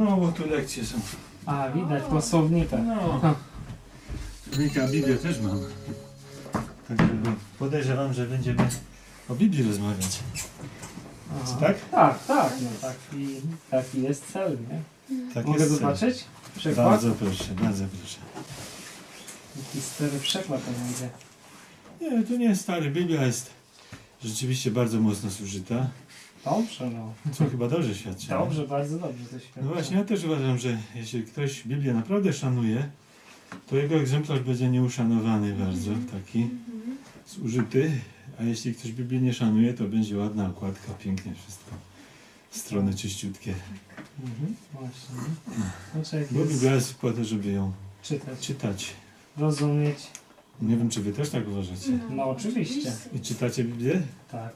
No, bo tu lekcje są. A, widać po słownikach. No. Słownika Biblię też mam. Także podejrzewam, że będziemy o Biblii rozmawiać. Aha. Tak? Tak, tak, no taki, taki jest cel, nie? Tak Mogę jest cel. zobaczyć? Bardzo proszę, bardzo proszę. Taki stary przykład to będzie. Nie, to nie jest stary. Biblia jest rzeczywiście bardzo mocno zużyta. Dobrze, no. Co chyba dobrze świadczy. nie? Dobrze, bardzo dobrze to świadczy. No właśnie, ja też uważam, że jeśli ktoś Biblię naprawdę szanuje, to jego egzemplarz będzie nieuszanowany bardzo, taki zużyty, a jeśli ktoś Biblii nie szanuje, to będzie ładna okładka, pięknie wszystko. Strony czyściutkie. Mhm, właśnie. Znaczy, Bo Biblia jest po to, żeby ją czytać, czytać. rozumieć. Nie wiem, czy wy też tak uważacie. No oczywiście. I czytacie Biblię? Tak,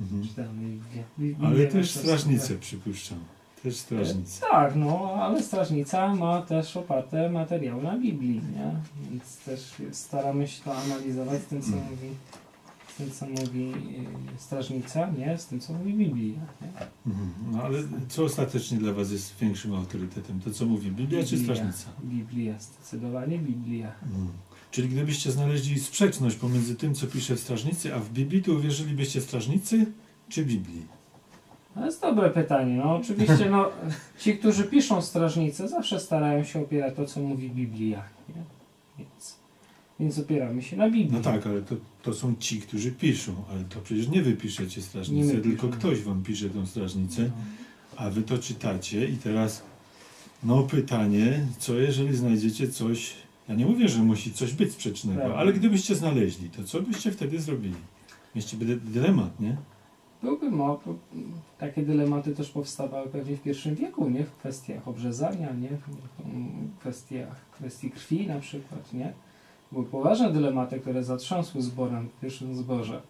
Mhm. czytamy Biblię. Bi- Ale też strażnicę, przypuszczam. Też strażnicę. Tak, no, ale strażnica ma też oparte materiał na Biblii, nie? Więc też staramy się to analizować z tym, co Mm. mówi, tym, co mówi y, strażnica, nie? Z tym, co mówi Biblia? Mhm. No ale co ostatecznie dla was jest większym autorytetem? To, co mówi Biblia czy strażnica? Biblia, zdecydowanie Biblia. Mm. Czyli gdybyście znaleźli sprzeczność pomiędzy tym, co pisze w strażnicy, a w Biblii, to uwierzylibyście strażnicy czy Biblii? To jest dobre pytanie. No oczywiście, no, ci, którzy piszą strażnicę, zawsze starają się opierać to, co mówi Biblia, nie? Więc, opieramy się na Biblii. No tak, ale to, to są ci, którzy piszą, ale to przecież nie wy piszecie Nie strażnicę, my tylko ktoś wam pisze tą strażnicę, No. a wy to czytacie i teraz no pytanie, co jeżeli znajdziecie coś, ja nie mówię, że musi coś być sprzecznego, Prawda. ale gdybyście znaleźli, to co byście wtedy zrobili? Mieliście by dylemat, nie? Byłby mo, takie dylematy też powstawały pewnie w pierwszym wieku, nie? W kwestiach obrzezania, nie? W kwestiach kwestii krwi na przykład, nie? Były poważne dylematy, które zatrząsły zborem w pierwszym zborze.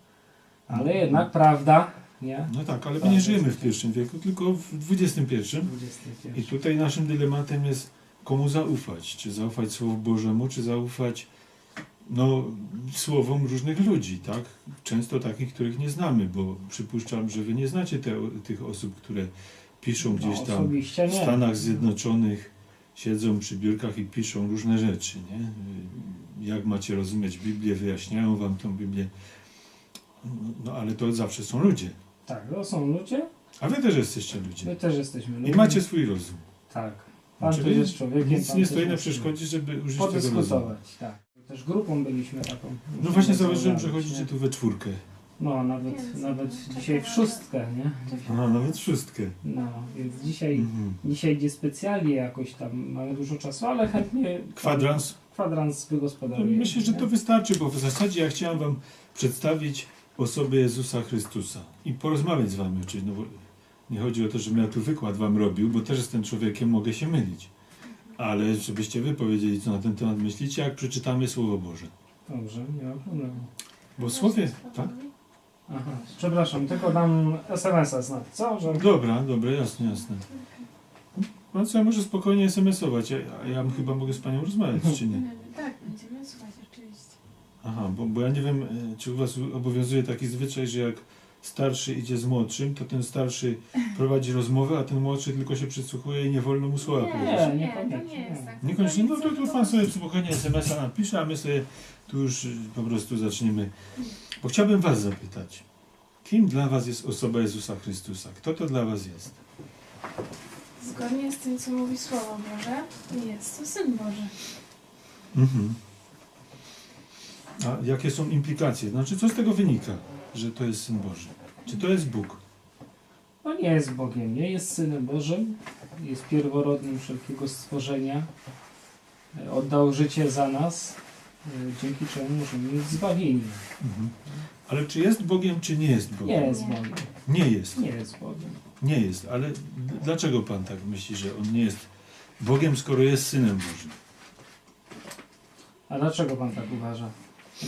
Ale No. jednak prawda, nie? No tak, ale my nie żyjemy w pierwszym wieku, tylko w XXI. I 21. tutaj naszym dylematem jest, komu zaufać. Czy zaufać Słowu Bożemu, czy zaufać no, słowom różnych ludzi, tak? Często takich, których nie znamy, bo przypuszczam, że wy nie znacie te, tych osób, które piszą gdzieś no, tam osobiście w. Stanach Zjednoczonych, siedzą przy biurkach i piszą różne rzeczy, nie? Jak macie rozumieć Biblię, wyjaśniają wam tą Biblię. No ale to zawsze są ludzie. Tak, to są ludzie, A wy też jesteście ludzie. my też jesteśmy ludźmi. I macie swój rozum. Tak. Pan też jest człowiekiem. Nic nie stoi na przeszkodzie, żeby użyć tego rozumu. Tak. Też grupą byliśmy taką. No właśnie zauważyłem, że chodzicie tu we czwórkę. No, nawet, nawet dzisiaj w szóstkę, nie? A, nawet szóstkę. No, więc dzisiaj, Mhm. dzisiaj idzie specjalnie jakoś tam, mamy dużo czasu, ale chętnie Kwadrans. kwadrans No, wygospodarujemy. myślę, że nie? to wystarczy, bo w zasadzie ja chciałem wam przedstawić osobę Jezusa Chrystusa i porozmawiać z wami oczywiście. No, bo nie chodzi o to, żebym ja tu wykład wam robił, bo też jestem człowiekiem, mogę się mylić. Ale żebyście wy powiedzieli, co na ten temat myślicie, jak przeczytamy Słowo Boże. Dobrze, nie ma problemu. Bo w Słowie... Tak? Aha, przepraszam, tylko dam SMS-a znać, co? Że... Dobra, dobra, jasne, jasne. No co, ja może spokojnie SMS-ować. Ja, ja chyba mogę z panią rozmawiać, czy nie? Tak, będziemy słuchać oczywiście. Aha, bo, bo ja nie wiem, e, czy u was obowiązuje taki zwyczaj, że jak starszy idzie z młodszym, to ten starszy prowadzi rozmowę, a ten młodszy tylko się przysłuchuje i nie wolno mu słowa Nie, powiedzieć. nie, niekoniecznie, to nie jest tak. Niekoniecznie, no to, to pan sobie spokojnie SMS-a napisze, a my sobie tu już y, po prostu zaczniemy. Bo chciałbym was zapytać, kim dla was jest osoba Jezusa Chrystusa? Kto to dla was jest? Zgodnie z tym, co mówi Słowo Boże, jest to Syn Boży. Mhm. A jakie są implikacje? Znaczy, co z tego wynika, że to jest Syn Boży? Czy to jest Bóg? No nie jest Bogiem, nie jest Synem Bożym, jest pierworodnym wszelkiego stworzenia, E, oddał życie za nas, e, dzięki czemu możemy mieć zbawienie. Mhm. Ale czy jest Bogiem, czy nie jest Bogiem? Nie jest Bogiem, Nie jest. nie jest Bogiem. Nie jest. Ale dlaczego pan tak myśli, że on nie jest Bogiem, skoro jest Synem Bożym? A dlaczego Pan tak uważa?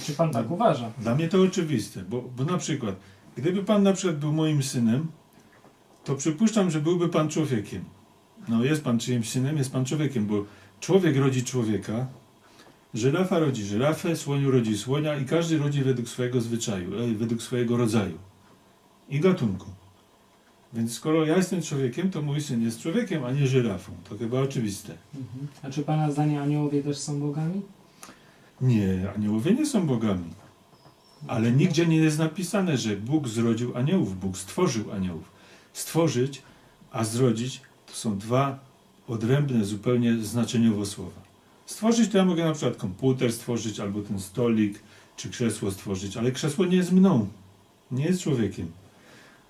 Czy Pan tak uważa? Dla mnie to oczywiste, bo, bo na przykład, gdyby pan na przykład był moim synem, to przypuszczam, że byłby pan człowiekiem. No jest pan czyimś synem, jest pan człowiekiem, bo człowiek rodzi człowieka, żyrafa rodzi żyrafę, słoniu rodzi słonia i każdy rodzi według swojego zwyczaju, e, według swojego rodzaju i gatunku. Więc skoro ja jestem człowiekiem, to mój syn jest człowiekiem, a nie żyrafą. To chyba oczywiste. Mhm. A czy Pana zdanie aniołowie też są bogami? Nie, aniołowie nie są bogami. Ale nigdzie nie jest napisane, że Bóg zrodził aniołów, Bóg stworzył aniołów. Stworzyć, a zrodzić to są dwa odrębne zupełnie znaczeniowo słowa. Stworzyć to ja mogę na przykład komputer stworzyć, albo ten stolik, czy krzesło stworzyć, ale krzesło nie jest mną, nie jest człowiekiem.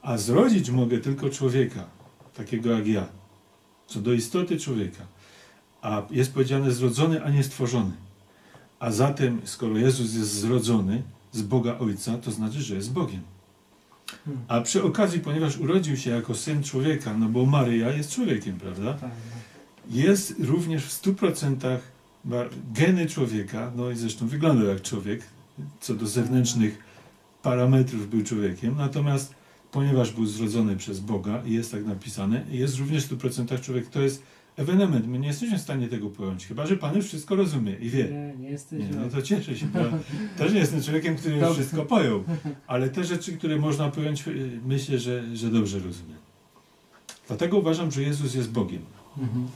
A zrodzić mogę tylko człowieka, takiego jak ja, co do istoty człowieka. A jest powiedziane zrodzony, a nie stworzony. A zatem, skoro Jezus jest zrodzony z Boga Ojca, to znaczy, że jest Bogiem. A przy okazji, ponieważ urodził się jako syn człowieka, no bo Maryja jest człowiekiem, prawda? Tak, Jest również w 100% ma geny człowieka, no i zresztą wyglądał jak człowiek, co do zewnętrznych parametrów był człowiekiem, natomiast ponieważ był zrodzony przez Boga i jest tak napisane, jest również w 100% człowiek. To jest ewenement. My nie jesteśmy w stanie tego pojąć, chyba że Pan już wszystko rozumie i wie. Nie, nie jesteśmy. Nie, no to cieszę się, bo też nie jestem człowiekiem, który już wszystko pojął, ale te rzeczy, które można pojąć, y, myślę, że, że dobrze rozumiem. Dlatego uważam, że Jezus jest Bogiem. Mhm.